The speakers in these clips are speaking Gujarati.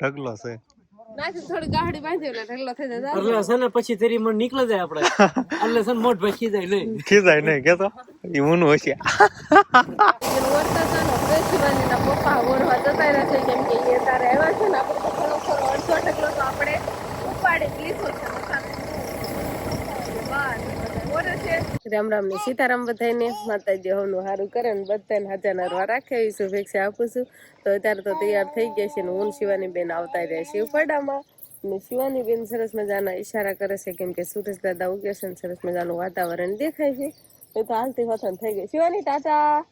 ઢગલો છે. પપ્પા ઓરવા જતા રહ્યા છે કેમ કે તારે આવ્યા છે ને આપણે તો ખરો ખરો અડધો ઢગલો તો આપણે ઉપાડી જ લીધો છે રામ રામ ને સીતારામ બધાને માતાજી હવનું સારું કરે ને બધાને હાજર રવા રાખે, એવી શુભેચ્છા આપું છું. તો અત્યારે તો તૈયાર થઈ ગયા છે ને હું શિવાની બેન આવતા રહ્યા શિવપાડામાં ને શિવાની બેન સરસ મજાના ઈશારા કરે છે, કેમ કે સુરેશ દાદા ઉગે છે ને સરસ મજાનું વાતાવરણ દેખાય છે. એ તો હાલતી વતન થઈ ગઈ. શિવાની ટાટા!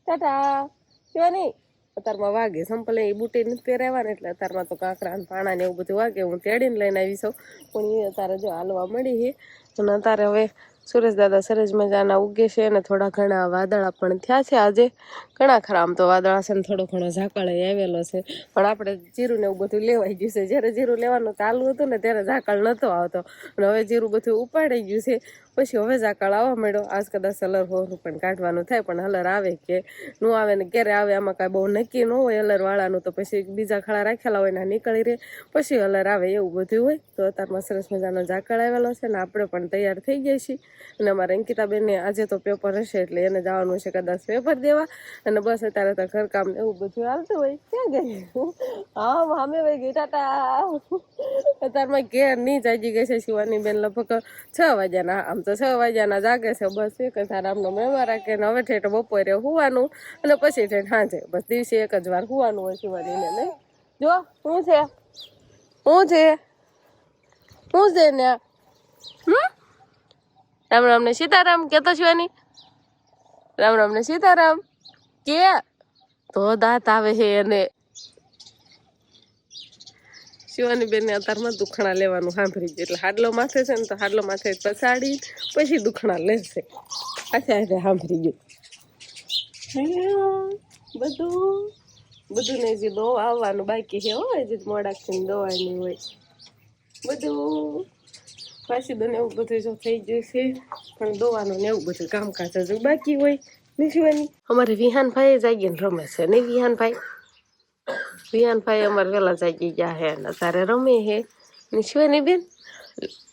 ટાટા! શિવાની! અત્યારમાં વાગે, સંપલે એ બુટી નથી પહેરાવ્યા એટલે અત્યારમાં તો કાંકરા ને પાણા ને એવું બધું વાગે. હું તેડીને લઈને આવી છું. પણ એ અત્યારે જો હાલવા મળી છે. અને અત્યારે હવે સુરેશ દાદા સરસ મજાના ઉગે છે અને થોડા ઘણા વાદળા પણ થયા છે આજે. ઘણા ખરા, આમ તો વાદળા છે ને થોડો ઘણો ઝાકળ આવેલો છે. પણ આપણે જીરું ને એવું બધું લેવાઈ ગયું છે. જ્યારે જીરું લેવાનું ચાલુ હતું ને ત્યારે ઝાકળ નહોતો આવતો. અને હવે જીરું બધું ઉપાડાઈ ગયું છે. પછી હવે ઝાકળ આવવા માંડ્યો. આજ કદાચ હલર હોનું પણ કાઢવાનું થાય, પણ હલર આવે કે નું આવે ને ક્યારે આવે આમાં કાંઈ બહુ નક્કી ન હોય. હલરવાળાનું તો પછી બીજા ખળા રાખેલા હોય ને નીકળી રહે. પછી હલર આવે એવું બધું હોય. તો અત્યારમાં સરસ મજાનો ઝાકળ આવેલો છે ને આપણે પણ તૈયાર થઈ ગયા છીએ. અને અમારા અંકિતાબેનને આજે તો પેપર હશે એટલે એને જવાનું છે કદાચ પેપર દેવા. અને બસ અત્યારે તો ઘરકામ એવું બધું આવતું હોય. ક્યાં ગઈ? હા, મામે ભાઈ ગઈ ટાટા અત્યારમાં ઘેર નહીં જાગી ગઈ છે શિવાની બેન લગભગ છ વાગ્યાના. આમ તો છ વાગ્યાના જાગે છે. બસ એક જ આરામનો મેળવા રાખે ને હવે ઠેઠ બપોરે હોવાનું અને પછી ઠેઠ સાંજે. બસ દિવસે એક જ વાર હોવાનું હોય શિવાનીને નહીં? જો શું છે? શું છે? શું છે ને? હમ? રામ રામ ને સીતારામ, કેતો શિવાની રામ રામ ને સીતારામ, કે તો દાંત આવે છે એને. શિવાની બેન અત્યારમાં દુખણા લેવાનું સાંભળી ગયું. એટલે હાડલો માથે છે ને તો હાડલો માથે પછાડી, પછી દુખણા લેશે. આખે આખે સાંભળી ગયું. બધું બધું ને જે દવા આવવાનું બાકી છે હોય જે મોડાક્ષી દવાની હોય. બધું. પાછી દને એવું બધું જો થઈ છે, પણ દોવાનું ને એવું બધું કામકાજ હજુ બાકી હોય ને અમારે વિહાનભાઈ જાગીને રમે છે, નહીં વિહાનભાઈ? વિહાનભાઈ અમારે વહેલા જાગી ગયા હે ને તારે રમે હે ને શિવાની બેન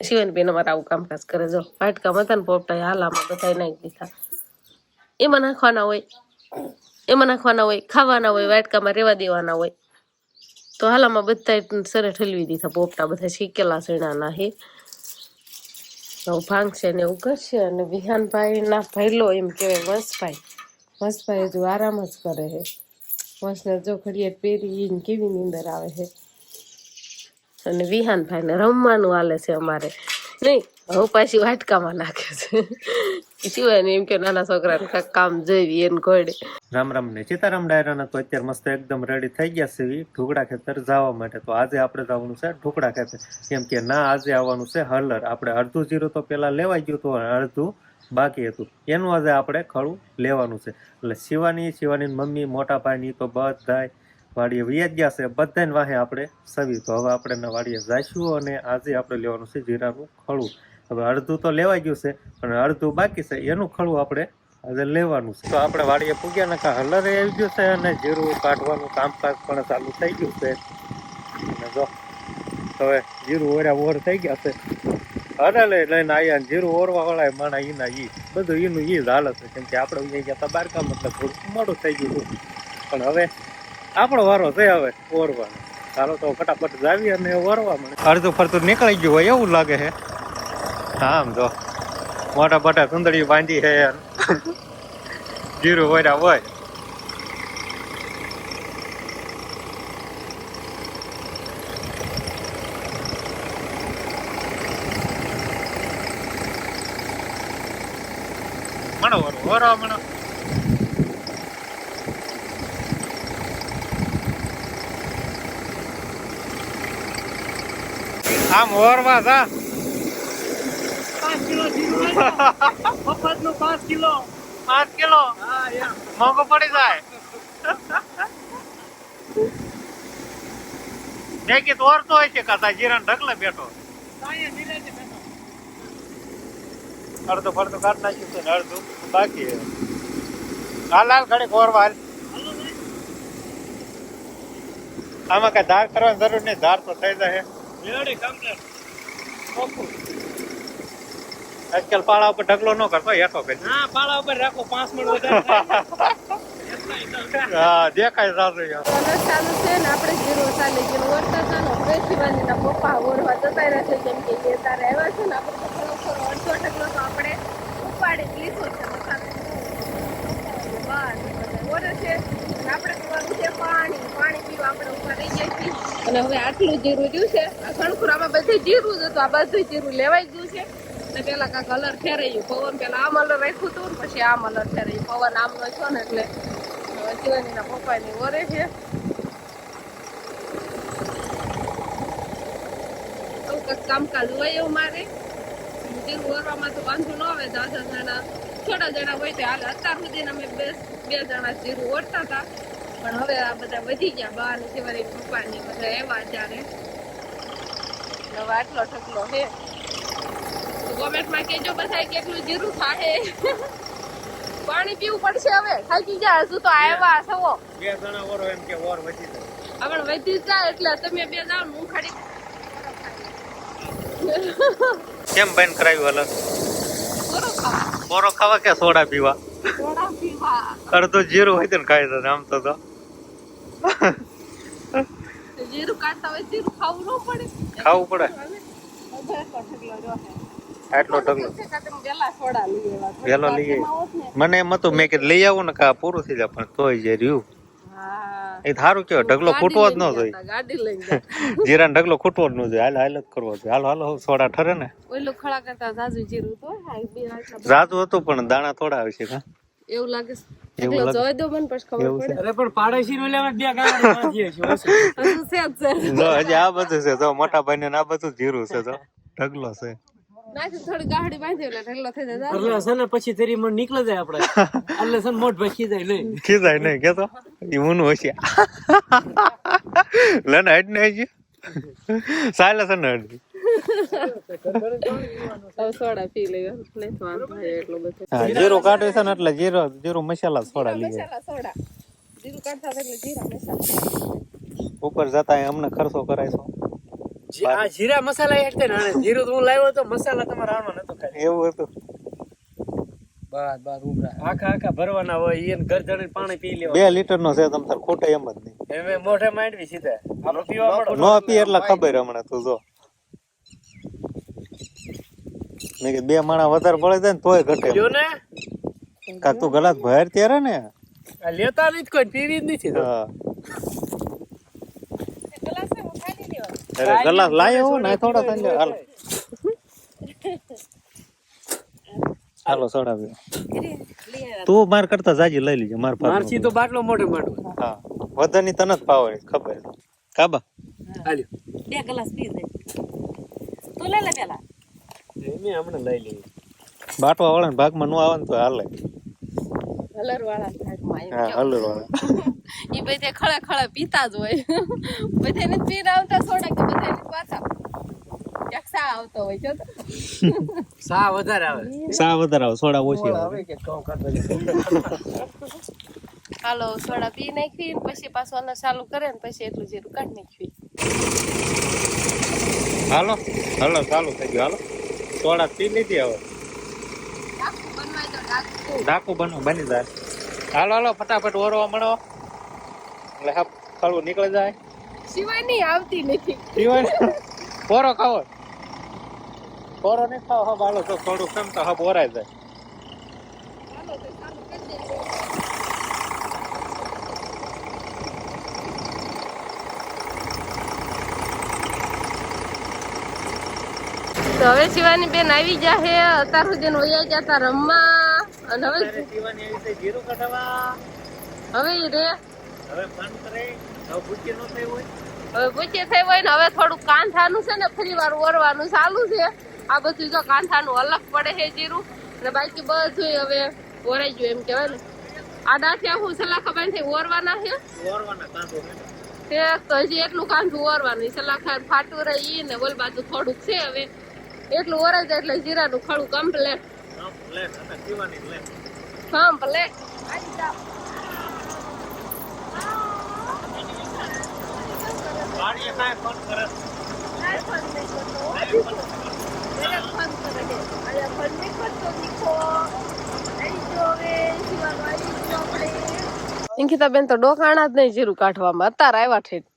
શિવાની બેન અમારે આવું કામકાજ કરે જો વાટકામાં હતા ને પોપટા હાલામાં બધા નાખી દીધા. એમાં નાખવાના હોય. એમાં નાખવાના હોય, ખાવાના હોય, વાટકામાં રહેવા દેવાના હોય. તો હાલામાં બધા સરે ઠલવી દીધા પોપટા બધા શીકેલા સીણાના હે ભાંગશે ને એવું કરશે અને વિહાનભાઈ ના ભૈલો એમ કહેવાય વંશભાઈ. વંશભાઈ હજુ આરામ જ કરે છે. વંશને જો ઘડીએ પહેરી કેવી નીંદર આવે છે. અને વિહાનભાઈને રમવાનું હાલે છે અમારે. નહીં, હવે પાછી વાટકામાં નાખે છે. રામ રામ ને સીતારામ ડાયરાના તો અત્યારે મસ્ત એકદમ રેડી થઈ ગયા છે ઢોકળા ખેતર જવા માટે. તો આજે આપણે જવાનું છે ઢોકળા ખેતર. કેમ કે ના, આજે આવવાનું છે હલર. આપણે અડધું જીરું તો પેલા લેવાઈ ગયું હતું અડધું બાકી હતું. એનું આજે આપણે ખડું લેવાનું છે. એટલે શિવાની શિવાની મમ્મી, મોટા ભાઈની તો બધા વાડીએ વ્યાજ ગયા છે. બધાને વાહે આપણે સવી. તો હવે આપણે વાડીએ જઈશું અને આજે આપણે લેવાનું છે જીરાનું ખડું હવે અડધું તો લેવાઈ ગયું છે અને અડધું બાકી છે, એનું ખડું આપણે આજે લેવાનું છે. તો આપણે વાડીએ પૂગ્યા ને હલરે આવી ગયું છે અને જીરું કાઢવાનું કામકાજ પણ ચાલુ થઈ ગયું છે. અને જો, હવે જીરું ઓર્યા ઓર થઈ ગયા છે. અરે લઈ લઈને આવ્યા જીરું ઓરવા વાળા માણા ઈના ઈ, બધું ઈનું ઈ જ હાલ છે, કેમ કે આપણે ઉઈ ગયા હતા બારકામ એટલે થોડું મોડું થઈ ગયું હતું. પણ હવે આપણો વારો છે હવે, ઓરવાનો. ચાલો તો ફટાફટ જાવી અને ઓરવા મળે. અડધું ફરતું નીકળી ગયું હોય એવું લાગે છે. આમ જો મોટા મોટા સુંદરી બાંધી છે જીરું ઓર્યા હોય. મણો ઓરો ઓરો મણો. આમ ઓરવા જા. કિલો જીરું મફતનું? પાંચ કિલો. પાંચ કિલો? મોંઘો પડી જાય. જે તોરતો હોય છે કાતા જીરણ ઢગલે બેઠો. અડધું ફરતું કાઢ નાખ્યું છે ને અડધું બાકી. હાલ હાલ ઘડીક ઓરવા આમાં કઈ ધાર કરવાની જરૂર નહીં ધાર તો થઈ જાય આજકાલ પાળા ઉપર ઢગલો ન કરતો હેઠો કરી હા પાળા ઉપર રાખો પાંચ મિનિટ વધારે હા દેખાય સારું યાર ચાલુ છે ને આપણે જીરો ચાલી ગયું વરસાદ ને હવે પપ્પા ઓરવા જતા રહ્યા છે કેમ કે એ તારે આવ્યા છે ને આપણે થોડો થોડો અડધો ઢગલો તો આપણે ઉપાડી લીધો છે ઓરે છે. અને આપણે પીવાનું છે પાણી પાણી પીવા આપણે ઊભા રહી જાય છીએ. અને હવે આટલું જીરું રહ્યું છે આ ખણખુરામાં બધે જીરું જ હતું આ બધું જીરું લેવાઈ ગયું છે. ને પેલા કાંક કલર ફેરાયું પવન પેલા આ મલર રાખ્યું હતું ને પછી આ મલર ફેરાયું પવન આમનો છો ને એટલે હવે શિવાનીના પપ્પાની ઓરે છે. કામકાજ હોય એવું મારે. જીરું ઓરવામાં તો વાંધો ન આવે. દસ જણા, થોડા જણા હોય તો હાલ અત્યાર સુધી અમે બે બે જણા જીરું ઓરતા હતા. પણ હવે આ બધા વધી ગયા. બા ને શિવાની પપ્પાની બધા એવા ત્યારે હવે આટલો ઠકલો છે. કોમેન્ટમાં કેજો બધા કેટલું જીરું ખાહે પાણી પીવું પડશે હવે. થાકી ગયા હજુ તો આવ્યા સવો બે જણા ઓરો એમ કે ઓર વધી જાય આપણે વધી જ જાય એટલે તમે બે જાઓ હું ખાડી કેમ બેન કરાવ્યું હલર બોલો ખાવા. બોરો ખાવા કે સોડા પીવા? અડધું જીરું હોય તો ને ખાઈ જશે આમ તો તો. જીરું કાઢતા હોય જીરું ખાવું ન પડે. ખાવું પડે. આટલો ઢગલો સોડા લઈ ને. મને એમ હતું મેં કીધું લઈ આવું ને કા પૂરું થઈ જાય પણ તોય જે રહ્યું. એ સારું કેવાય ઢગલો ખૂટવો જ ન જોઈએ. જતા. જીરાનો ઢગલો ખૂટવો જ ન જોઈએ. હાલ હાલ જ કરવો જોઈએ. હાલો હાલો સોડા ઠરે ને. ઓલું ખળા કરતા જીરું તો હતું પણ દાણા થોડા આવે છે એવું લાગે એવું લાગે. દો મને પછી ખબર પડે. અરે પણ પાડોશી નો લેવા બે ગાડી બાંધીએ છીએ ઓછું. હજુ છે છે. હજી આ બધું છે મોટા ભાઈ ને આ બધું જીરું છે તો ઢગલો છે. નાખી થોડી ગાડી બાંધી એટલે ઢગલો થઈ જાય એટલે છે ને પછી તેરી મન નીકળી જાય આપણે. એટલે છે મોટ ભાઈ ખીજાય લઈ. ખીજાય નહીં કેતો એ ઊનું હશે. લને હટ ને હજી. છે ને હટ નહીં જીરું કાઢે છે ને એટલે જીરો જીરો મસાલા સોડા લઈએ. મસાલા સોડા. જીરું કાઢતા હતા એટલે જીરા મસાલા. ઉપર જતા અમને ખર્ચો કરાયશો જી- આ જીરા મસાલા હેઠે ને જીરું હું લાવ્યો તો મસાલા તમારા આમાં નતો ખાલી એવું હતું. આખા આખા ભરવાના હોય એને ઘર પાણી પી લેવા બે લીટર નો છે તમ તાર ખોટે એમ જ નહીં. એમે મોઢે માંડવી સીધા. આપણે પીવા મળો. નો પી એટલે ખબર હમણાં તું જો. મેં કે બે માણા વધારે પડે છે ને તોય ઘટે ને. કાક તું ગલાસ ભર ત્યારે ને? આ લેતા નથી કોઈ પીવી જ નથી હા ગ્લાસ છે હું ખાલી લેવા અરે ગલાસ લાયો ના થોડા થઈ જાય હાલો. હાલો સોડા પીવો. તું માર કરતા જાજી લઈ લીજે માર પાસે મારસી તો. બાટલો મોટો મોટો હા વધારની તને જ પાવે ખબર. કાબા? હાલ્યો. બે ગ્લાસ પી દે. તું લે લે પેલા. એમે હમણાં લઈ લઈએ બાટવા વાળા ભાગમાં નો આવે ને તો હાલે. હલર વાળા ભાગમાં હા હલર વાળા એ બધે ખળે ખળે પીતા જ હોય. બધાને પીને આવતા સોડા કે બધાને જ પાછા ક્યાંક સા આવતો હોય છે સા વધારે આવે. સા વધારે આવે સોડા ઓછી આવે. કે કહું હાલો સોડા પી નાખી પછી પાછું આને ચાલુ કરે ને પછી એટલું જીરું કાઢી નાખવી હાલો હાલો ચાલુ થઈ ગયું હાલો. સોડા પી લીધી હવે. ડાકુ બનો બની જાય. હાલો હાલો ફટાફટ ઓરવા મળો. એટલે હા નીકળી જાય. સિવાય નહીં આવતી નથી. પીવાય ઓરો ખાવો. નહીં ખાવ હાલો તો થોડું કેમ તો હબ ઓરાય જાય. તો ચાલુ કરી દે તો હવે શિવાની બેન આવી ગયા હે અત્યાર સુધી વૈયા ગયા તા રમવા. અને હવે છે જીરું કઢાવા. હવે ઈ રે. હવે ફોન કરે. હવે ભૂખી ન થઈ હોય. હવે પૂછે થઈ હોય ને હવે થોડું કાન થવાનું છે ને ફરી વાર ઓરવાનું ચાલુ છે. આ બધું જો કાંઠાનું અલગ પડે છે જીરું. અને બાકી બધું હવે ઓરાઈ ગયું એમ કહેવાય ને. આ દાંઠિયા હું સલાહ ખબર થઈ ઓરવાના છે તે તો હજી એટલું કાંધું ઓરવાનું. સલાખા ફાટું રહી ને ઓલ બાજુ થોડુંક છે હવે. એટલું ઓરાઈ જાય એટલે જીરાનું ખડું કમ્પ્લેટ કમ્પ્લેટ લેટ કમ્પ્લેટ વાડીએ કાંઈ ફોન કરે કાંઈ ફોન નહીં કરતો. અંકિતાબેન તો ડોકાણા જ નહીં જીરું કાઢવામાં. અત્યારે આવ્યા ઠેઠ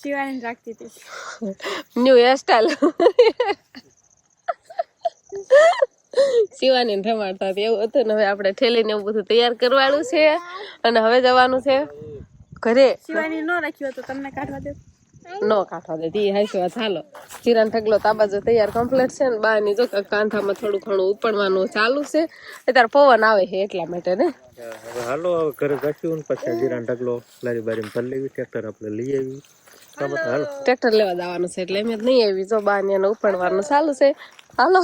શિવાની રાખતી હતી. ન્યુ હેરસ્ટાઈલ શિવાની રમાડતા હતી. એવું હતું ને હવે આપણે ઠેલીને એવું બધું તૈયાર કરવાનું છે. અને હવે જવાનું છે ઘરે. શિવાની ન રાખ્યું હતું તમને કાઢવા દે નો કાઢવા દે. તી હાઈસી વાત હાલો. ચિરાન ઢગલો તાબાજો તૈયાર કમ્પ્લીટ છે ને બાની જો કે કાંઠામાં થોડું ઘણું ઉપડવાનું ચાલુ છે. અત્યારે પવન આવે છે એટલા માટે ને. હવે હાલો હવે ઘરે ને પછી જીરા ઢગલો લારી બારી ભરી લેવી ટ્રેક્ટર આપણે લઈ આવી. ટ્રેક્ટર લેવા જવાનું છે એટલે એમ જ નહીં આવી. જો બાની એને ઉપડવાનું ચાલુ છે. હાલો.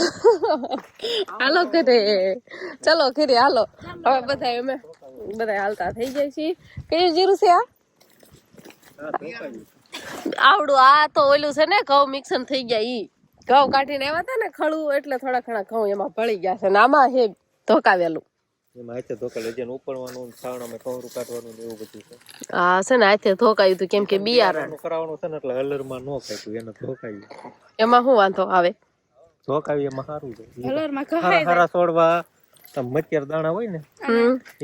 હાલો ઘરે. ચલો ઘરે હાલો. હવે બધા અમે બધા હાલતા થઈ જાય છે કયું જીરું છે આ? આવડું આ તો ઓલું છે ને ઘઉં મિક્સન થઈ ગયા ઈ. ઘઉં કાઢીને આવ્યા હતા ને ખળું એટલે થોડા ઘણા ઘઉં એમાં ભળી ગયા છે. ને આમાં હે ધોકાવેલું. એમાં હાથે ધોકા લઈ ઉપડવાનું છાવણામાં કવરું કાઢવાનું એવું બધું છે. આ છે ને હાથે ધોકાયું હતું કેમ કે બિયારણ. કરાવવાનું છે ને એટલે હલરમાં ન એને ધોકાવી એમાં શું વાંધો આવે? ધોકાવી એમાં સારું છે. કલરમાં હારા હારા છોડવા આમ મચ્યાર દાણા હોય ને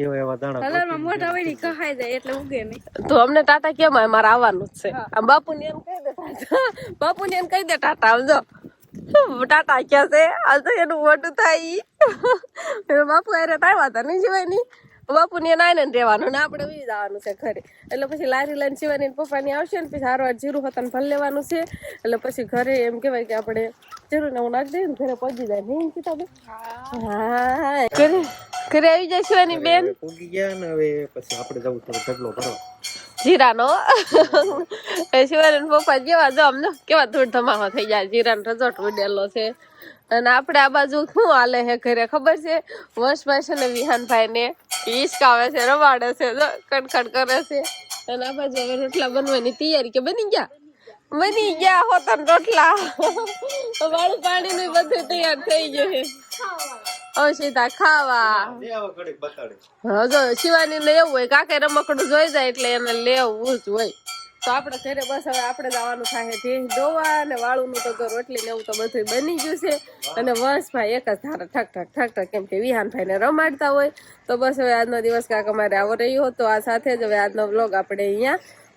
એવા એવા દાણા કલરમાં મોટા હોય. ને કહાઈ જાય એટલે ઉગે નહીં. તો અમને ટાટા કેમ આવે મારે આવવાનું જ છે. આમ બાપુને એમ કહી દે ટાટા બાપુને એમ કહી દે ટાટા આવજો ટાટા ક્યાં છે? આ તો એનું મોટું થાય બાપુ અરે તાળવા હતા નહીં જીવાય નહીં. બાપુ એને નાય ને રહેવાનું ને આપણે વી જવાનું છે ઘરે. એટલે પછી લારી લઈને જીવાની ને પપ્પાની આવશે ને પછી હારો જીરું હતા ભલ લેવાનું છે. એટલે પછી ઘરે એમ કહેવાય કે આપણે જીરું ને હું નાખી દઈ ઘરે પહોંચી જાય. નહીં કિતાબે હા. ઘરે આવી જાય શિવાની બેન. ઉગી ગયા ને હવે પછી આપણે જવું થોડો ઢગલો ભરવા જીરાનો. શિવાનંદ પપ્પા જેવા જો અમને કેવા ધૂળ ધમાવા થઈ જાય જીરાનો રજોટ ઉડેલો છે. અને આપણે આ બાજુ શું હાલે છે ઘરે ખબર છે? વંશભાઈ છે ને વિહાનભાઈ ને હિસકાવે છે રવાડે છે જો કરે છે. અને આ બાજુ હવે રોટલા બનવાની તૈયારી કે બની ગયા? બની ગયા હોતા ને રોટલા. વાળું પાણી નું બધું તૈયાર થઈ ગયું છે. સીધા ખાવા. ઘડીક હા જો શિવાની ને એવું હોય કાકે રમકડું જોઈ જાય એટલે એને લેવું જ હોય. તો આપણે ઘરે બસ હવે આપણે જવાનું થાય છે ધોવા અને વાળુનું તો રોટલી ને એવું તો બધું બની ગયું છે. અને વંશભાઈ એક જ ધારે ઠક ઠક ઠક ઠક કેમ કે વિહાનભાઈ ને રમાડતા હોય. તો બસ હવે આજનો દિવસ કાંક અમારે આવો રહ્યો હતો. આ સાથે જ હવે આજનો વ્લોગ આપણે અહીંયા